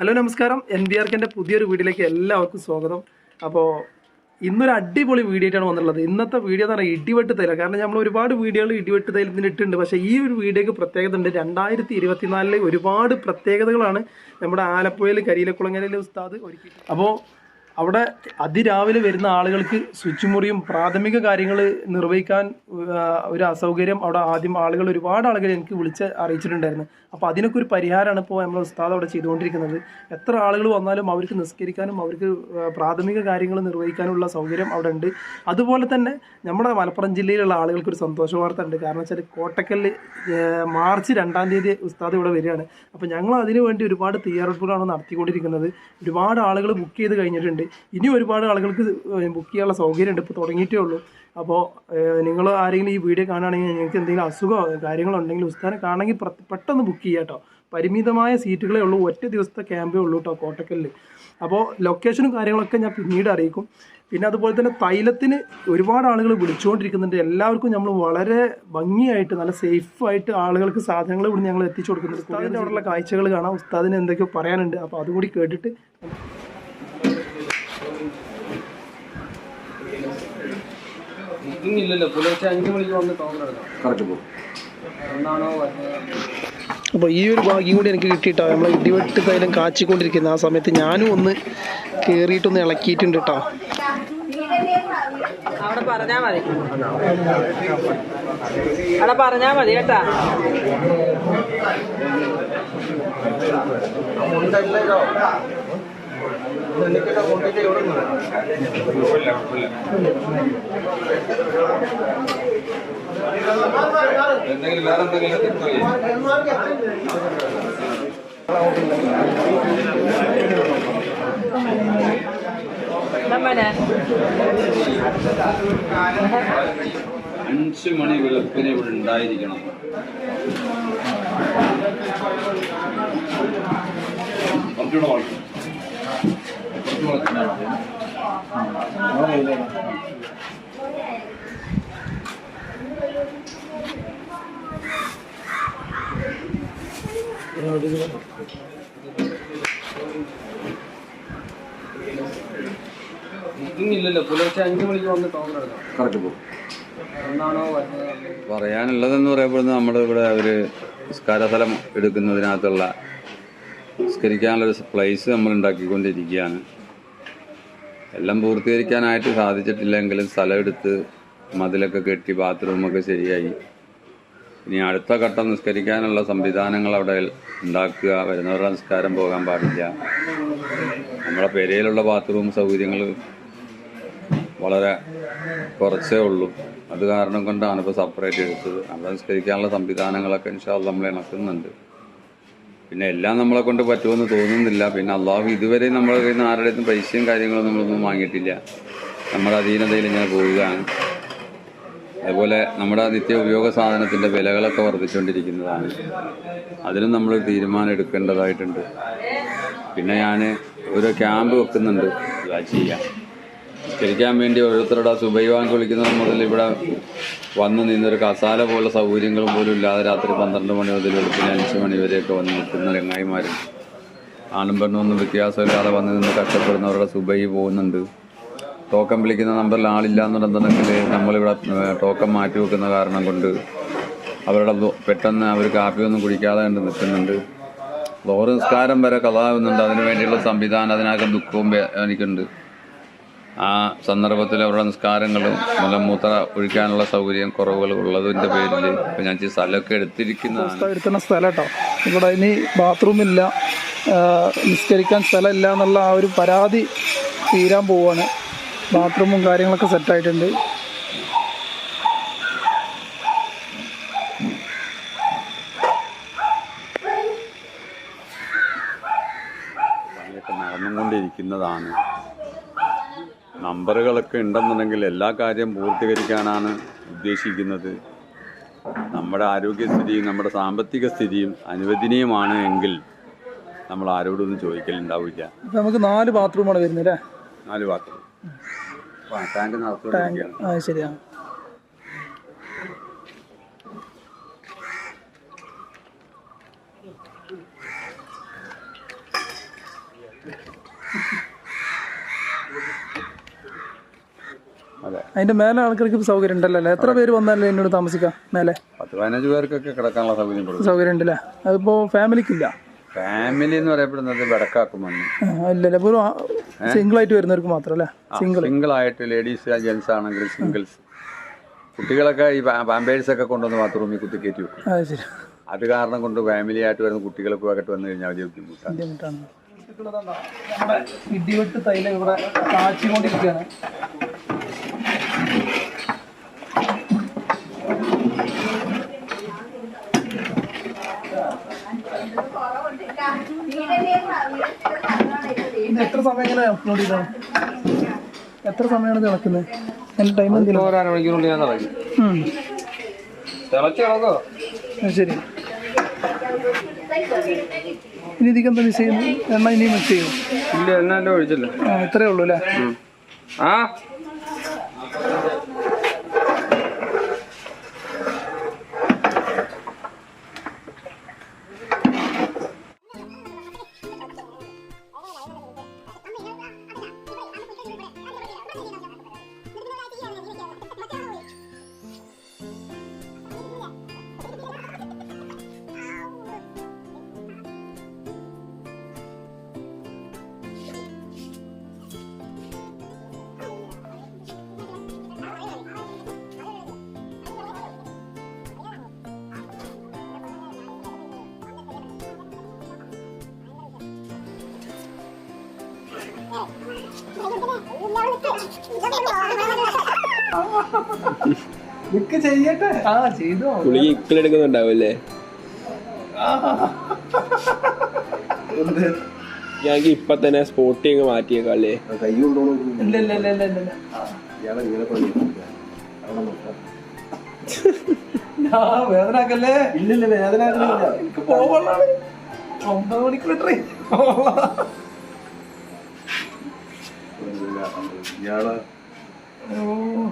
Hello നമസ്കാരം. N B ആർക്കിന്റെ പുതിയൊരു വീഡിയോയിലേക്ക് എല്ലാവർക്കും സ്വാഗതം. അപ്പോൾ ഇന്നൊരു അടിപൊളി വീഡിയോ ആയിട്ടാണ് വന്നിട്ടുള്ളത്. ഇന്നത്തെ വീഡിയോ എന്ന് പറഞ്ഞാൽ ഇടിവെട്ട് തൈല. കാരണം നമ്മൾ ഒരുപാട് വീഡിയോകൾ ഇടിവെട്ട് തൈലത്തിന് ഇട്ടിട്ടുണ്ട് പക്ഷേ ഈ ഒരു വീഡിയോക്ക് പ്രത്യേകത ഉണ്ട്. രണ്ടായിരത്തി ഇരുപത്തിനാലിലെ ഒരുപാട് പ്രത്യേകതകളാണ് നമ്മുടെ ആലപ്പുഴയിൽ കരിയിലക്കുളങ്ങരയിലെ ഉസ്താദ് ഒരുക്കി അപ്പോൾ അവിടെ അതിരാവിലെ വരുന്ന ആളുകൾക്ക് സ്വിച്ച് മുറിയും പ്രാഥമിക കാര്യങ്ങൾ നിർവഹിക്കാൻ ഒരു അസൗകര്യം അവിടെ ആദ്യം ആളുകൾ ഒരുപാട് ആളുകൾ എനിക്ക് വിളിച്ച് അറിയിച്ചിട്ടുണ്ടായിരുന്നു. അപ്പോൾ അതിനൊക്കെ ഒരു പരിഹാരമാണ് ഇപ്പോൾ നമ്മൾ ഉസ്താദ് അവിടെ ചെയ്തുകൊണ്ടിരിക്കുന്നത്. എത്ര ആളുകൾ വന്നാലും അവർക്ക് നിസ്കരിക്കാനും അവർക്ക് പ്രാഥമിക കാര്യങ്ങൾ നിർവഹിക്കാനുള്ള സൗകര്യം അവിടെ ഉണ്ട്. അതുപോലെ തന്നെ നമ്മുടെ മലപ്പുറം ജില്ലയിലുള്ള ആളുകൾക്ക് ഒരു സന്തോഷ വാർത്ത ഉണ്ട്. കാരണം വെച്ചാൽ കോട്ടക്കല്ല് മാർച്ച് രണ്ടാം തീയതി ഉസ്താദ് ഇവിടെ വരികയാണ്. അപ്പോൾ ഞങ്ങൾ അതിനു വേണ്ടി ഒരുപാട് തയ്യാറെടുപ്പുകളാണ് നടത്തിക്കൊണ്ടിരിക്കുന്നത്. ഒരുപാട് ആളുകൾ ബുക്ക് ചെയ്ത് കഴിഞ്ഞിട്ടുണ്ട്. ഇനി ഒരുപാട് ആളുകൾക്ക് ബുക്ക് ചെയ്യാനുള്ള സൗകര്യമുണ്ട്. ഇപ്പോൾ തുടങ്ങിയിട്ടേ ഉള്ളൂ. അപ്പോൾ നിങ്ങൾ ആരെങ്കിലും ഈ വീഡിയോ കാണുകയാണെങ്കിൽ നിങ്ങൾക്ക് എന്തെങ്കിലും അസുഖമോ കാര്യങ്ങളോ ഉണ്ടെങ്കിൽ ഉസ്താനെ കാണണമെങ്കിൽ പെട്ടെന്ന് ബുക്ക് ചെയ്യുക കേട്ടോ. പരിമിതമായ സീറ്റുകളേ ഉള്ളൂ. ഒറ്റ ദിവസത്തെ ക്യാമ്പേ ഉള്ളൂ കേട്ടോ കോട്ടക്കലിൽ. അപ്പോൾ ലൊക്കേഷനും കാര്യങ്ങളൊക്കെ ഞാൻ പിന്നീട് അറിയിക്കും. പിന്നെ അതുപോലെ തന്നെ തൈലത്തിന് ഒരുപാട് ആളുകൾ വിളിച്ചുകൊണ്ടിരിക്കുന്നുണ്ട്. എല്ലാവർക്കും നമ്മൾ വളരെ ഭംഗിയായിട്ട് നല്ല സേഫായിട്ട് ആളുകൾക്ക് സാധനങ്ങൾ ഇവിടെ ഞങ്ങൾ എത്തിച്ചു കൊടുക്കുന്നുണ്ട്. ഉസ്താദിന്റെ അവിടെയുള്ള കാഴ്ചകൾ കാണാം. ഉസ്താദിന് എന്തൊക്കെയോ പറയാനുണ്ട്. അപ്പോൾ അതുകൂടി കേട്ടിട്ട് ബുക്കിംഗ് ഇല്ലല്ലോ പുലർച്ചെ അഞ്ച് മണിക്ക് വന്ന് ടോക്കൺ എടുക്കണം കറക്റ്റ് പോകും എന്നാണോ അപ്പോൾ ഈ ഒരു ഭാഗ്യം കൂടി എനിക്ക് കിട്ടിയിട്ടോ? നമ്മളെ ഇടിവെട്ട് തൈലം കാച്ചിക്കൊണ്ടിരിക്കുന്ന ആ സമയത്ത് ഞാനും ഒന്ന് കയറിയിട്ടൊന്ന് ഇളക്കിയിട്ടുണ്ട് കേട്ടോ. അവിടെ പറഞ്ഞാ മതി. അവിടെ പറഞ്ഞാ മതി കേട്ടാ. എന്തെങ്കിലും വേറെ എന്തെങ്കിലും അഞ്ച് മണി വെളുപ്പിന് ഇവിടെ ഉണ്ടായിരിക്കണം. കുറച്ചുകൂടെ വളർത്തും ഇല്ലല്ലോ പുലർച്ചെ അഞ്ച് മണിക്ക് വന്ന് ടോക്കൺ എടുക്കണം കറക്റ്റ് പോകും. എന്നാണോ വരുന്നത്? പറയാനുള്ളതെന്ന് പറയപ്പെടുന്നത് നമ്മുടെ ഇവിടെ ഒരു നിസ്കാരസ്ഥലം എടുക്കുന്നതിനകത്തുള്ള നിസ്കരിക്കാനുള്ളൊരു പ്ലേസ് നമ്മൾ ഉണ്ടാക്കിക്കൊണ്ടിരിക്കുകയാണ്. എല്ലാം പൂർത്തീകരിക്കാനായിട്ട് സാധിച്ചിട്ടില്ലെങ്കിലും സ്ഥലമെടുത്ത് മതിലൊക്കെ കെട്ടി ബാത്റൂമൊക്കെ ശരിയായി. ഇനി അടുത്ത ഘട്ടം നിസ്കരിക്കാനുള്ള സംവിധാനങ്ങൾ അവിടെ ഉണ്ടാക്കുക. വരുന്നവരുടെ നിസ്കാരം പോകാൻ പാടില്ല. നമ്മുടെ പെരയിലുള്ള ബാത്റൂം സൗകര്യങ്ങൾ വളരെ കുറച്ചേ ഉള്ളൂ. അത് കാരണം കൊണ്ടാണ് ഇപ്പോൾ സെപ്പറേറ്റ് എടുത്തത്. അവിടെ നിസ്കരിക്കാനുള്ള സംവിധാനങ്ങളൊക്കെ ഇൻഷാൽ നമ്മൾ ഇണക്കുന്നുണ്ട്. പിന്നെ എല്ലാം നമ്മളെ കൊണ്ട് പറ്റുമെന്ന് തോന്നുന്നില്ല. പിന്നെ അള്ളാഹു ഇതുവരെ നമ്മളെ കയ്യിൽ നിന്ന് ആരുടെ പൈസയും കാര്യങ്ങളും നമ്മളൊന്നും വാങ്ങിയിട്ടില്ല. നമ്മുടെ അധീനതയിൽ ഇങ്ങനെ പോവുകയാണ്. അതുപോലെ നമ്മുടെ നിത്യ ഉപയോഗ സാധനത്തിന്റെ വിലകളൊക്കെ വർദ്ധിച്ചുകൊണ്ടിരിക്കുന്നതാണ്. അതിനും നമ്മൾ തീരുമാനം എടുക്കേണ്ടതായിട്ടുണ്ട്. പിന്നെ ഞാൻ ഒരു ക്യാമ്പ് വെക്കുന്നുണ്ട്. ചെയ്യാം. നിസ്കരിക്കാൻ വേണ്ടി ഓരോരുത്തരുടെ സുബൈവാങ്ക് വിളിക്കുന്നത് മുതൽ ഇവിടെ വന്ന് നിന്നൊരു കസാല പോലുള്ള സൗകര്യങ്ങളും പോലും ഇല്ലാതെ രാത്രി പന്ത്രണ്ട് മണി മുതൽ വെളുപ്പിന് അഞ്ച് മണി വരെയൊക്കെ വന്ന് നിൽക്കുന്ന രംഗായിമാരും ആണും പെണ്ണും ഒന്നും വ്യത്യാസമില്ലാതെ വന്ന് നിന്ന് കഷ്ടപ്പെടുന്നവരുടെ സുബൈ പോകുന്നുണ്ട്. ടോക്കൺ വിളിക്കുന്ന നമ്പറിൽ ആളില്ല എന്നുണ്ടെന്നുണ്ടെങ്കിൽ നമ്മളിവിടെ ടോക്കൺ മാറ്റി വെക്കുന്ന കാരണം കൊണ്ട് അവരുടെ പെട്ടെന്ന് അവർ കാപ്പിയൊന്നും കുടിക്കാതെ കണ്ട് നിൽക്കുന്നുണ്ട്. ലോറ് നിസ്കാരം വരെ കഥാവുന്നുണ്ട്. അതിന് വേണ്ടിയുള്ള സംവിധാനം അതിനകം ദുഃഖവും എനിക്കുണ്ട്. ആ സന്ദർഭത്തിൽ അവരുടെ നിസ്കാരങ്ങളും മലമൂത്ര ഒഴിക്കാനുള്ള സൗകര്യം കുറവുകൾ ഉള്ളതിന്റെ പേരിൽ ഇപ്പം ഞാൻ ഈ സ്ഥലമൊക്കെ എടുത്തിരിക്കുന്ന എടുക്കുന്ന സ്ഥലം കേട്ടോ ഇവിടെ ഇനി ബാത്റൂം ഇല്ല. ആ, നിസ്കരിക്കാൻ സ്ഥലമില്ല എന്നുള്ള ആ ഒരു പരാതി തീരാൻ പോവാണ്. ബാത്റൂമും കാര്യങ്ങളൊക്കെ സെറ്റായിട്ടുണ്ട് നടന്നുകൊണ്ടിരിക്കുന്നതാണ്. നമ്പറുകളൊക്കെ ഉണ്ടെന്നുണ്ടെങ്കിൽ എല്ലാ കാര്യം പൂർത്തീകരിക്കാനാണ് ഉദ്ദേശിക്കുന്നത്. നമ്മുടെ ആരോഗ്യസ്ഥിതിയും നമ്മുടെ സാമ്പത്തിക സ്ഥിതിയും അനുവദനീയമാണ് എങ്കിൽ നമ്മൾ ആരോടൊന്നും ചോദിക്കലുണ്ടാവില്ല. നമുക്ക് നാല് ബാത്റൂമാണ് വരുന്നത് അല്ലേ? നാല് ബാത്റൂം ടാങ്ക് ശരിയാണ് അതെ അതിന്റെ മേലെ ആൾക്കാർക്ക് സൗകര്യം ഉണ്ടല്ലോ അല്ലേ? എത്ര പേര് വന്നാലും എന്നോട് താമസിക്കാം. മേലെ. പത്ത് പതിനഞ്ച് പേർക്കൊക്കെ കിടക്കാനുള്ള സൗകര്യം കൊടുക്കും സൗകര്യം ഉണ്ടല്ലേ? അതിപ്പോ ഫാമിലിക്കില്ല? ഫാമിലി എന്ന് പറയപ്പെടുന്നത് വടക്കാക്കും ആ, ഇല്ലല്ലേ? സിംഗിൾ ആയിട്ട് വരുന്നവർക്ക് മാത്രം അല്ലേ? സിംഗിൾ സിംഗിൾ ആയിട്ട് ലേഡീസ് ജെൻസ് ആണെങ്കിൽ സിംഗിൾസ്. കുട്ടികളൊക്കെ ഈ പാമ്പേഴ്സ് ഒക്കെ കൊണ്ടുവന്ന് ബാത്റൂമിൽ കുത്തി കയറ്റി വെക്കും. അത് ശരി. അത് കാരണം കൊണ്ട് ഫാമിലി ആയിട്ട് വരുന്ന കുട്ടികൾക്ക് ആയിട്ട് വന്നു കഴിഞ്ഞാൽ വലിയ ബുദ്ധിമുട്ടാണ്. ബുദ്ധിമുട്ടാണ്. ഇടിവെട്ട് തൈലം ഇവിടെ കാച്ചിക്കൊണ്ടിരിക്കുകയാണ്. ഇത് എത്ര സമയം ഇങ്ങനെ അപ്ലോഡ് ചെയ്തോ എത്ര സമയമാണ് തിളക്കുന്നത് അതിന്റെ ടൈം എന്തെങ്കിലും ശരി. ഇനി ഇതിക്ക് എന്താ മിസ് ചെയ്യുന്നു എണ്ണ ഇനി മിക്സ് ചെയ്യും? ഇല്ല എണ്ണ ഒഴിച്ചില്ല. ആ ഇത്രേ ഉള്ളൂ അല്ലേ? ആ? ചെയ്യട്ടെ. ആ ചെയ്തോ. പുള്ളി ഇക്കിളെടുക്കുന്നുണ്ടാവല്ലേ? ഞങ്ങൾക്ക് ഇപ്പൊ തന്നെ സ്പോട്ടിങ് മാറ്റിയേക്കാല്ലേ ഇല്ല ഇല്ല ഇല്ല ഇല്ല ഇല്ല. ആ വേദനാക്കല്ലേ? ഇല്ലില്ല വേദനാക്കലില്ല എനിക്ക് പോവാണ് ഒമ്പത് മണിക്കുള്ള ട്രെയിൻ ഓ.